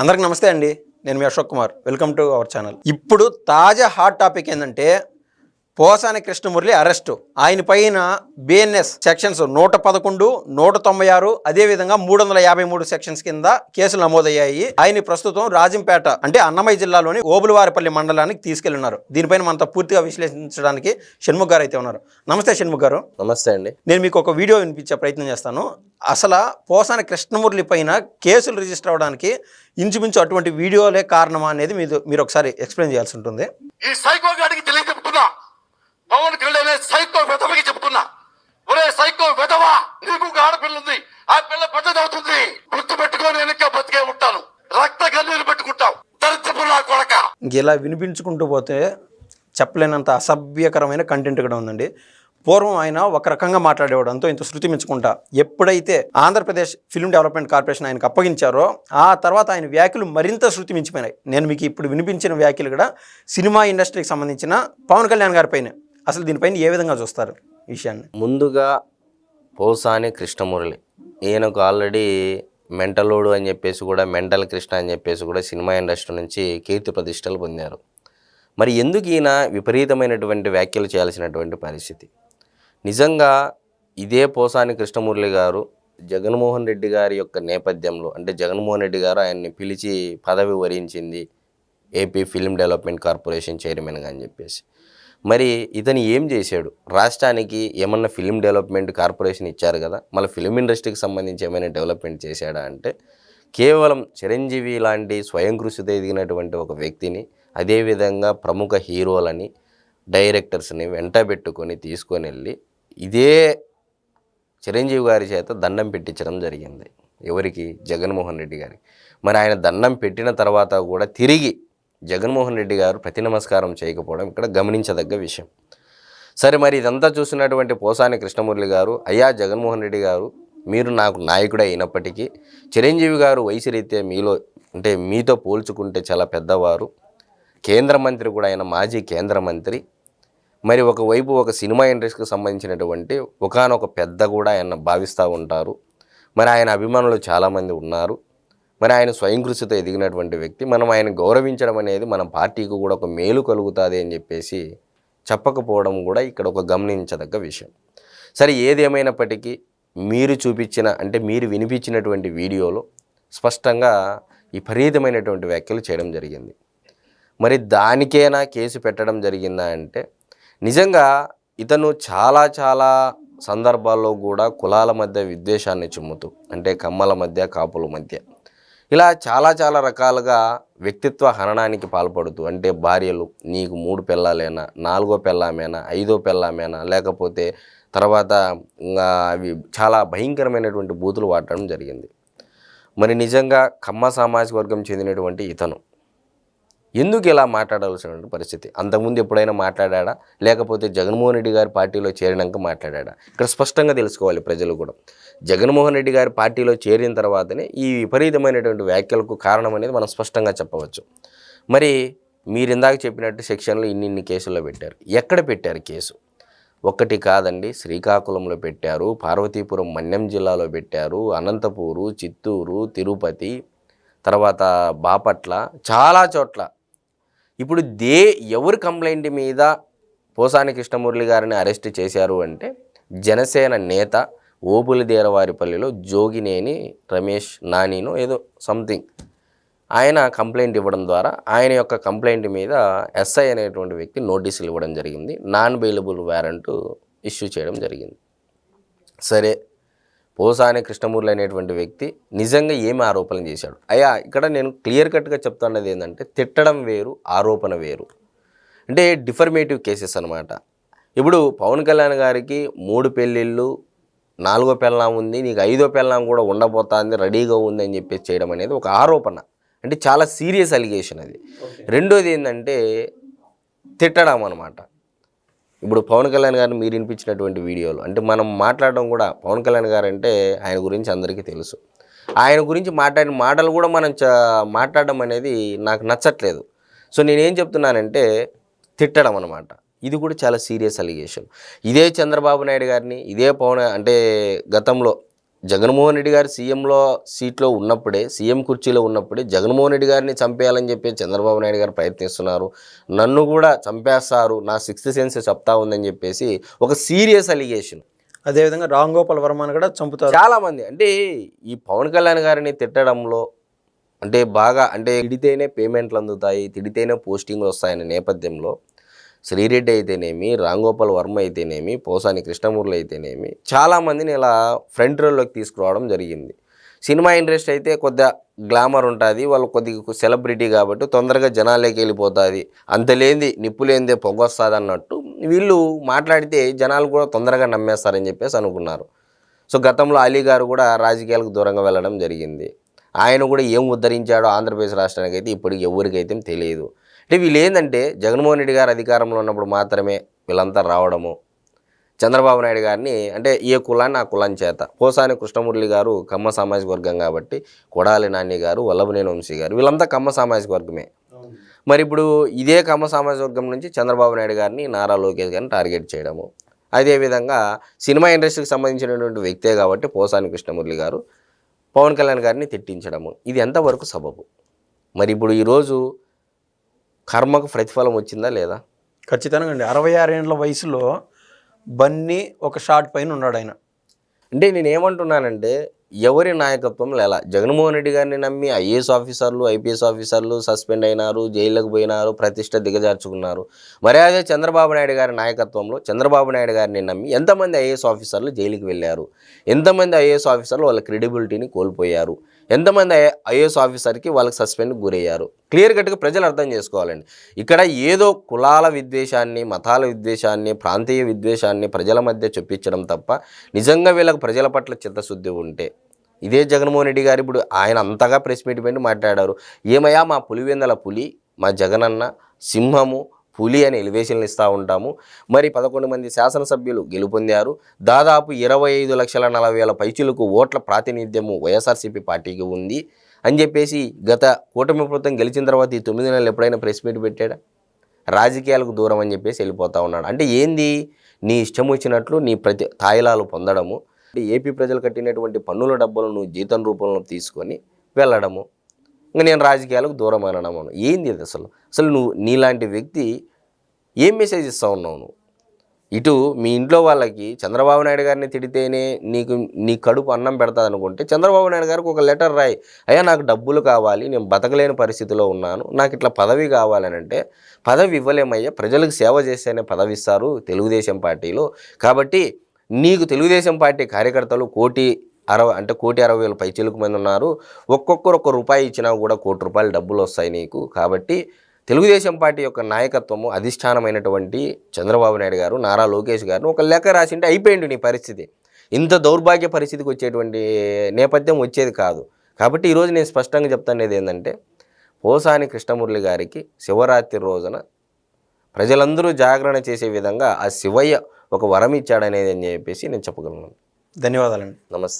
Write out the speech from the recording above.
అందరికి నమస్తే అండి. నేను మీ Ashok Kumar. Welcome to our channel. ఇప్పుడు తాజా హాట్ టాపిక్ ఏంటంటే పోసాని కృష్ణమురళి అరెస్టు. ఆయన పైన బిఎన్ఎస్ సెక్షన్స్ నూట పదకొండు నూట తొంభై ఆరు అదేవిధంగా మూడు వందల యాభై మూడు సెక్షన్స్ కింద కేసులు నమోదయ్యాయి. ఆయన ప్రస్తుతం రాజంపేట అంటే అన్నమయ్య జిల్లాలోని ఓబులవారిపల్లి మండలానికి తీసుకెళ్ళినారు. దీనిపైన మనతో పూర్తిగా విశ్లేషించడానికి షణ్ముఖ్ గారు అయితే ఉన్నారు. నమస్తే షణ్ముఖ్ గారు. నమస్తే అండి. నేను మీకు ఒక వీడియో వినిపించే ప్రయత్నం చేస్తాను. అసలు పోసాని కృష్ణమురళి పైన కేసులు రిజిస్టర్ అవ్వడానికి ఇంచుమించు అటువంటి వీడియోలే కారణమా అనేది మీరు మీరు ఒకసారి ఎక్స్ప్లెయిన్ చేయాల్సి ఉంటుంది. ఈ సైకో గాడికి తెలియచెప్తున్నా పవన్ కళ్యాణ్ సైకో వెధవకి చెప్తున్నా ఒరే సైకో వెధవా నీకు ఆడపిల్ల ఉంది ఆ పిల్ల పెద్దదవుతుంది. గుర్తు పెట్టుకొని వెనక బతికే ఉంటాను. రక్త కన్నీరు పెట్టుకుంటావు. దరిద్రపు నా కొడక. ఇలా వినిపించుకుంటూ పోతే చెప్పలేనంత అసభ్యకరమైన కంటెంట్ కూడా ఉందండి. పూర్వం ఆయన ఒక రకంగా మాట్లాడేవాడు అంతో ఇంత శృతి మెచ్చుకుంటా ఎప్పుడైతే ఆంధ్రప్రదేశ్ ఫిల్మ్ డెవలప్మెంట్ కార్పొరేషన్ ఆయనకు అప్పగించారో ఆ తర్వాత ఆయన వ్యాఖ్యలు మరింత శృతి మించిపోయినాయి నేను మీకు ఇప్పుడు వినిపించిన వ్యాఖ్యలు కూడా సినిమా ఇండస్ట్రీకి సంబంధించిన పవన్ కళ్యాణ్ గారిపైనే అసలు దీనిపైన ఏ విధంగా చూస్తారు విషయాన్ని? ముందుగా పోసాని కృష్ణమురళి. ఈయనకు ఆల్రెడీ మెంటలోడు అని చెప్పేసి కూడా మెంటల్ కృష్ణ అని చెప్పేసి కూడా సినిమా ఇండస్ట్రీ నుంచి కీర్తి ప్రతిష్టలు పొందారు. మరి ఎందుకు ఈయన విపరీతమైనటువంటి వ్యాఖ్యలు చేయాల్సినటువంటి పరిస్థితి? నిజంగా ఇదే పోసాని కృష్ణమురళి గారు జగన్మోహన్ రెడ్డి గారి యొక్క నేపథ్యంలో అంటే జగన్మోహన్ రెడ్డి గారు ఆయన్ని పిలిచి పదవి వరించింది ఏపీ ఫిల్మ్ డెవలప్మెంట్ కార్పొరేషన్ చైర్మన్గా అని చెప్పేసి. మరి ఇతను ఏం చేశాడు? రాష్ట్రానికి ఏమన్నా ఫిలిం డెవలప్మెంట్ కార్పొరేషన్ ఇచ్చారు కదా? మళ్ళీ ఫిలిం ఇండస్ట్రీకి సంబంధించి ఏమైనా డెవలప్మెంట్ చేశాడా అంటే కేవలం చిరంజీవి లాంటి స్వయం కృషితో ఎదిగినటువంటి ఒక వ్యక్తిని అదేవిధంగా ప్రముఖ హీరోలని డైరెక్టర్స్ని వెంట పెట్టుకొని తీసుకొని వెళ్ళి ఇదే చిరంజీవి గారి చేత దండం పెట్టించడం జరిగింది. ఎవరికి? జగన్మోహన్ రెడ్డి గారికి. మరి ఆయన దండం పెట్టిన తర్వాత కూడా తిరిగి జగన్మోహన్ రెడ్డి గారు ప్రతి నమస్కారం చేయకపోవడం ఇక్కడ గమనించదగ్గ విషయం. సరే మరి ఇదంతా చూసినటువంటి పోసాని కృష్ణమురళి గారు అయ్యా జగన్మోహన్ రెడ్డి గారు మీరు నాకు నాయకుడే అయినప్పటికీ చిరంజీవి గారు వయసు రీత్యా మీలో అంటే మీతో పోల్చుకుంటే చాలా పెద్దవారు. కేంద్ర మంత్రి కూడా ఆయన మాజీ కేంద్ర మంత్రి. మరి ఒకవైపు ఒక సినిమా ఇండస్ట్రీకి సంబంధించినటువంటి ఒకనొక పెద్ద కూడా ఆయన భావిస్తూ ఉంటారు. మరి ఆయన అభిమానులు చాలామంది ఉన్నారు. మరి ఆయన స్వయం కృషితో ఎదిగినటువంటి వ్యక్తి మనం ఆయన గౌరవించడం అనేది మన పార్టీకి కూడా ఒక మేలు కలుగుతుంది అని చెప్పేసి చెప్పకపోవడం కూడా ఇక్కడ ఒక గమనించదగ్గ విషయం. సరే ఏదేమైనప్పటికీ మీరు చూపించిన అంటే మీరు వినిపించినటువంటి వీడియోలో స్పష్టంగా విపరీతమైనటువంటి వ్యాఖ్యలు చేయడం జరిగింది. మరి దానికేనా కేసు పెట్టడం జరిగిందా అంటే నిజంగా ఇతను చాలా చాలా సందర్భాల్లో కూడా కులాల మధ్య విద్వేషాన్ని చిమ్ముతూ అంటే కమ్మల మధ్య కాపుల మధ్య ఇలా చాలా చాలా రకాలుగా వ్యక్తిత్వ హననానికి పాల్పడుతూ అంటే భార్యలు నీకు మూడు పిల్లలేనా నాలుగో పిల్లమేనా ఐదో పిల్లమేనా లేకపోతే తర్వాత ఇంకా అవి చాలా భయంకరమైనటువంటి బూతులు వాడటం జరిగింది. మరి నిజంగా కమ్మ సామాజిక వర్గం చెందినటువంటి ఇతను ఎందుకు ఇలా మాట్లాడాల్సిన పరిస్థితి? అంతకుముందు ఎప్పుడైనా మాట్లాడా లేకపోతే జగన్మోహన్ రెడ్డి గారి పార్టీలో చేరినాక మాట్లాడా ఇక్కడ స్పష్టంగా తెలుసుకోవాలి ప్రజలు కూడా. జగన్మోహన్ రెడ్డి గారి పార్టీలో చేరిన తర్వాతనే ఈ విపరీతమైనటువంటి వ్యాఖ్యలకు కారణం అనేది మనం స్పష్టంగా చెప్పవచ్చు. మరి మీరు ఇందాక చెప్పినట్టు సెక్షన్లు ఇన్ని ఇన్ని కేసుల్లో పెట్టారు. ఎక్కడ పెట్టారు కేసు? ఒక్కటి కాదండి శ్రీకాకుళంలో పెట్టారు పార్వతీపురం మన్యం జిల్లాలో పెట్టారు అనంతపూరు చిత్తూరు తిరుపతి తర్వాత బాపట్ల చాలా చోట్ల ఇప్పుడు దే ఎవరి కంప్లైంట్ మీద పోసాని కృష్ణమురళి గారిని అరెస్ట్ చేశారు అంటే జనసేన నేత ఓబులిదేరవారిపల్లిలో జోగినేని రమేష్ నానినో ఏదో సంథింగ్ ఆయన కంప్లైంట్ ఇవ్వడం ద్వారా ఆయన యొక్క కంప్లైంట్ మీద ఎస్ఐ అనేటువంటి వ్యక్తి నోటీసులు ఇవ్వడం జరిగింది. నాన్ బెయిలబుల్ వారెంట్ ఇష్యూ చేయడం జరిగింది. సరే పోసాని కృష్ణమూర్తి అనేటువంటి వ్యక్తి నిజంగా ఏమి ఆరోపణలు చేశాడు? అయ్యా ఇక్కడ నేను క్లియర్ కట్గా చెప్తున్నది ఏంటంటే తిట్టడం వేరు ఆరోపణ వేరు. అంటే డిఫర్మేటివ్ కేసెస్ అనమాట ఇప్పుడు పవన్ కళ్యాణ్ గారికి మూడు పెళ్ళిళ్ళు నాలుగో పెళ్ళాం ఉంది నీకు ఐదో పెళ్ళాం కూడా ఉండబోతుంది రెడీగా ఉంది అని చెప్పేసి చేయడం అనేది ఒక ఆరోపణ. అంటే చాలా సీరియస్ అలిగేషన్ అది. రెండోది ఏంటంటే తిట్టడం అనమాట ఇప్పుడు పవన్ కళ్యాణ్ గారిని మీరు వినిపించినటువంటి వీడియోలు అంటే మనం మాట్లాడడం కూడా పవన్ కళ్యాణ్ గారు అంటే ఆయన గురించి అందరికీ తెలుసు. ఆయన గురించి మాట్లాడిన మాటలు కూడా మనం మాట్లాడడం అనేది నాకు నచ్చట్లేదు. సో నేనేం చెప్తున్నానంటే తిట్టడం అనమాట ఇది కూడా చాలా సీరియస్ అలిగేషన్. ఇదే చంద్రబాబు నాయుడు గారిని ఇదే పవన్ అంటే గతంలో జగన్మోహన్ రెడ్డి గారు సీఎంలో సీట్లో ఉన్నప్పుడే సీఎం కుర్చీలో ఉన్నప్పుడే జగన్మోహన్ రెడ్డి గారిని చంపేయాలని చెప్పి చంద్రబాబు నాయుడు గారు ప్రయత్నిస్తున్నారు. నన్ను కూడా చంపేస్తారు నా సిక్స్త్ సెన్స్ చెప్తా ఉందని చెప్పేసి ఒక సీరియస్ అలిగేషన్. అదేవిధంగా రామ్ గోపాల్ వర్మని కూడా చంపుతారు. చాలా మంది అంటే ఈ పవన్ కళ్యాణ్ గారిని తిట్టడంలో అంటే బాగా అంటే తిడితేనే పేమెంట్లు అందుతాయి తిడితేనే పోస్టింగ్లు వస్తాయనే నేపథ్యంలో శ్రీరెడ్డి అయితేనేమి రాంగోపాల్ వర్మ అయితేనేమి పోసాని కృష్ణమూర్తి అయితేనేమి చాలామందిని ఇలా ఫ్రంట్ రోల్లోకి తీసుకురావడం జరిగింది. సినిమా ఇండస్ట్రీ అయితే కొద్దిగా గ్లామర్ ఉంటుంది వాళ్ళు కొద్దిగా సెలబ్రిటీ కాబట్టి తొందరగా జనాలకి వెళ్ళిపోతుంది అంత లేనిది నిప్పు లేనిదే పొగ వస్తుంది అన్నట్టు వీళ్ళు మాట్లాడితే జనాలు కూడా తొందరగా నమ్మేస్తారని చెప్పేసి అనుకున్నారు. సో గతంలో అలీ గారు కూడా రాజకీయాలకు దూరంగా వెళ్ళడం జరిగింది. ఆయన కూడా ఏం ఉద్ధరించాడో ఆంధ్రప్రదేశ్ రాష్ట్రానికి అయితే ఇప్పటికి ఎవరికైతే తెలియదు. అంటే వీళ్ళు ఏంటంటే జగన్మోహన్ రెడ్డి గారు అధికారంలో ఉన్నప్పుడు మాత్రమే వీళ్ళంతా రావడము చంద్రబాబు నాయుడు గారిని అంటే ఏ కులాన్ని ఆ కులం చేత. పోసాని కృష్ణమురళి గారు కమ్మ సామాజిక వర్గం కాబట్టి కొడాలి నాని గారు వల్లభనేని వంశీ గారు వీళ్ళంతా కమ్మ సామాజిక వర్గమే. మరి ఇప్పుడు ఇదే కమ్మ సామాజిక వర్గం నుంచి చంద్రబాబు నాయుడు గారిని నారా లోకేష్ గారిని టార్గెట్ చేయడము. అదేవిధంగా సినిమా ఇండస్ట్రీకి సంబంధించినటువంటి వ్యక్తే కాబట్టి పోసాని కృష్ణమురళి గారు పవన్ కళ్యాణ్ గారిని తిట్టించడము. ఇది ఎంతవరకు సబబు? మరి ఇప్పుడు ఈరోజు కర్మకు ప్రతిఫలం వచ్చిందా లేదా? ఖచ్చితంగా అండి. అరవై ఆరేండ్ల వయసులో బన్నీ ఒక షార్ట్ పైన ఉన్నాడు ఆయన. అంటే నేను ఏమంటున్నానంటే ఎవరి నాయకత్వంలో ఎలా జగన్మోహన్ రెడ్డి గారిని నమ్మి ఐఏఎస్ ఆఫీసర్లు ఐపీఎస్ ఆఫీసర్లు సస్పెండ్ అయినారు జైళ్ళకు పోయినారు ప్రతిష్ట దిగజార్చుకున్నారు. మరి అదే చంద్రబాబు నాయుడు గారి నాయకత్వంలో చంద్రబాబు నాయుడు గారిని నమ్మి ఎంతమంది ఐఏఎస్ ఆఫీసర్లు జైలుకి వెళ్ళారు? ఎంతమంది ఐఏఎస్ ఆఫీసర్లు వాళ్ళ క్రెడిబిలిటీని కోల్పోయారు? ఎంతమంది ఐఏఎస్ ఆఫీసర్కి వాళ్ళకి సస్పెండ్ గురయ్యారు? క్లియర్ కట్గా ప్రజలు అర్థం చేసుకోవాలండి. ఇక్కడ ఏదో కులాల విద్వేషాన్ని మతాల విద్వేషాన్ని ప్రాంతీయ విద్వేషాన్ని ప్రజల మధ్య చొప్పించడం తప్ప నిజంగా వీళ్ళకి ప్రజల పట్ల చిత్తశుద్ధి ఉంటే ఇదే జగన్మోహన్ రెడ్డి గారు ఇప్పుడు ఆయన అంతగా ప్రెస్ మీట్ పెట్టి మాట్లాడారు. ఏమయ్యా మా పులివెందల పులి మా జగనన్న సింహము పులి అని ఎలివేషన్లు ఇస్తూ ఉంటాము. మరి పదకొండు మంది శాసనసభ్యులు గెలుపొందారు. దాదాపు ఇరవై ఐదు లక్షల నలభై వేల పైచులకు ఓట్ల ప్రాతినిధ్యము వైఎస్ఆర్సీపీ పార్టీకి ఉంది అని చెప్పేసి గత కూటమి ప్రభుత్వం గెలిచిన తర్వాత ఈ తొమ్మిది నెలలు ఎప్పుడైనా ప్రెస్ మీట్ పెట్టాడా? రాజకీయాలకు దూరం అని చెప్పేసి వెళ్ళిపోతూ ఉన్నాడు. అంటే ఏంది? నీ ఇష్టం వచ్చినట్లు నీ ప్రతి తాయిలాలు పొందడము. అంటే ఏపీ ప్రజలు కట్టినటువంటి పన్నుల డబ్బులను నువ్వు జీతం రూపంలో తీసుకొని వెళ్ళడము. ఇంకా నేను రాజకీయాలకు దూరం అనడము ఏంది అది అసలు? అసలు నువ్వు నీలాంటి వ్యక్తి ఏం మెసేజ్ ఇస్తా ఉన్నావు నువ్వు? ఇటు మీ ఇంట్లో వాళ్ళకి చంద్రబాబు నాయుడు గారిని తిడితేనే నీకు నీ కడుపు అన్నం పెడతాది అనుకుంటే చంద్రబాబు నాయుడు గారికి ఒక లెటర్ రాయి. అయ్యా నాకు డబ్బులు కావాలి నేను బతకలేని పరిస్థితిలో ఉన్నాను నాకు ఇట్లా పదవి కావాలని అంటే పదవి ఇవ్వలేమయ్యా ప్రజలకు సేవ చేస్తేనే పదవి ఇస్తారు తెలుగుదేశం పార్టీలో. కాబట్టి నీకు తెలుగుదేశం పార్టీ కార్యకర్తలు కోటి అరవై అంటే కోటి అరవై వేల పైచిలుకు మంది ఉన్నారు. ఒక్కొక్కరు ఒక్క రూపాయి ఇచ్చినా కూడా కోటి రూపాయలు డబ్బులు వస్తాయి నీకు. కాబట్టి తెలుగుదేశం పార్టీ యొక్క నాయకత్వము అధిష్టానమైనటువంటి చంద్రబాబు నాయుడు గారు నారా లోకేష్ గారు ఒక లెక్క రాసింటే అయిపోయింది నీ పరిస్థితి. ఇంత దౌర్భాగ్య పరిస్థితికి వచ్చేటువంటి నేపథ్యం వచ్చేది కాదు. కాబట్టి ఈరోజు నేను స్పష్టంగా చెప్తానేది ఏంటంటే పోసాని కృష్ణమురళి గారికి శివరాత్రి రోజున ప్రజలందరూ జాగరణ చేసే విధంగా ఆ శివయ్య ఒక వరం ఇచ్చాడనేది అని చెప్పేసి నేను చెప్పగలను. ధన్యవాదాలండి. నమస్తే.